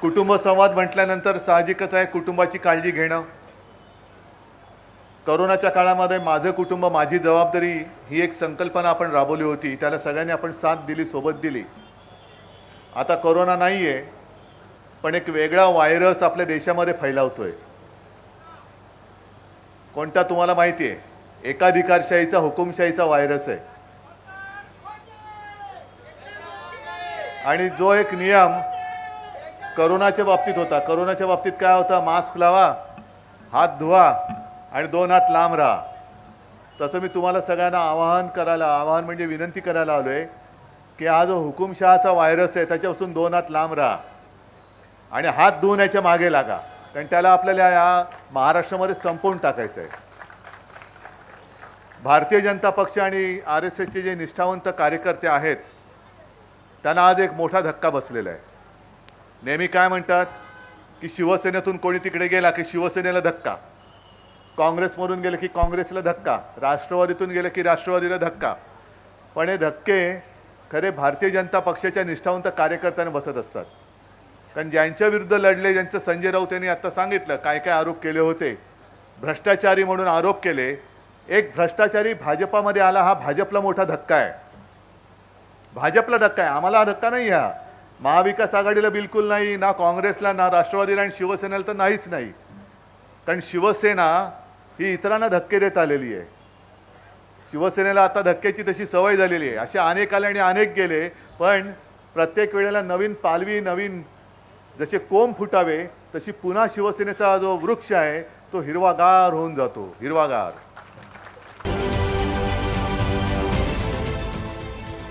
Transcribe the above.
कुटुंब संवाद म्हटल्यानंतर साहजिकच आहे कुटुंबाची काळजी घेणं? करोनाच्या काळामध्ये माझं कुटुंब माझी जबाबदारी ही एक संकल्पना आपण राबवली होती. त्याला सगळ्यांनी आपण साथ दिली सोबत दिली. आता करोना नाही आहे पण एक वेगळा व्हायरस आपल्या देशामध्ये फैलावतोय. कोणता तुम्हाला माहिती आहे? एकाधिकारशाहीचा हुकुमशाहीचा व्हायरस आहे. आणि जो एक नियम करोनाच्या बाबतीत होता. करोनाच्या बाबतीत काय होता? मास्क लावा हात धुवा आणि दोन हात लांब राहा. तसं मी तुम्हाला सगळ्यांना आवाहन करायला आवाहन म्हणजे विनंती करायला आलो आहे की हा जो हुकुमशहाचा व्हायरस आहे त्याच्यापासून दोन हात लांब राहा. आणि हात धुवून याच्या मागे लागा. कारण त्याला आपल्याला या महाराष्ट्रामध्ये संपवून टाकायचं आहे भारतीय जनता पक्ष आणि आर एस एसचे जे निष्ठावंत कार्यकर्ते आहेत त्यांना आज एक मोठा धक्का बसलेला आहे. नेहमी काय म्हणतात? की शिवसेनेतून कोणी तिकडे गेला की शिवसेनेला धक्का. काँग्रेसमधून गेलं की काँग्रेसला धक्का. राष्ट्रवादीतून गेलं की राष्ट्रवादीला धक्का. पण हे धक्के खरे भारतीय जनता पक्षाच्या निष्ठावंत कार्यकर्त्यांना बसत असतात. कारण ज्यांच्या विरुद्ध लढले ज्यांचं संजय राऊत यांनी आता सांगितलं काय काय आरोप केले होते भ्रष्टाचारी म्हणून आरोप केले एक भ्रष्टाचारी भाजपामध्ये आला हा भाजपला मोठा धक्का आहे. भाजपला धक्का आहे. आम्हाला हा धक्का नाही हा. महाविकास आघाडीला बिलकुल नाही ना काँग्रेसला ना राष्ट्रवादीला आणि शिवसेनेला तर नाहीच नाही. कारण शिवसेना ही इतरांना धक्के देत आलेली आहे. शिवसेनेला आता धक्क्याची तशी सवय झालेली आहे. असे अनेक आले आणि अनेक गेले पण प्रत्येक वेळेला नवीन पालवी नवीन जसे कोंब फुटावे तशी पुन्हा शिवसेनेचा जो वृक्ष आहे तो हिरवागार होऊन जातो. हिरवागार.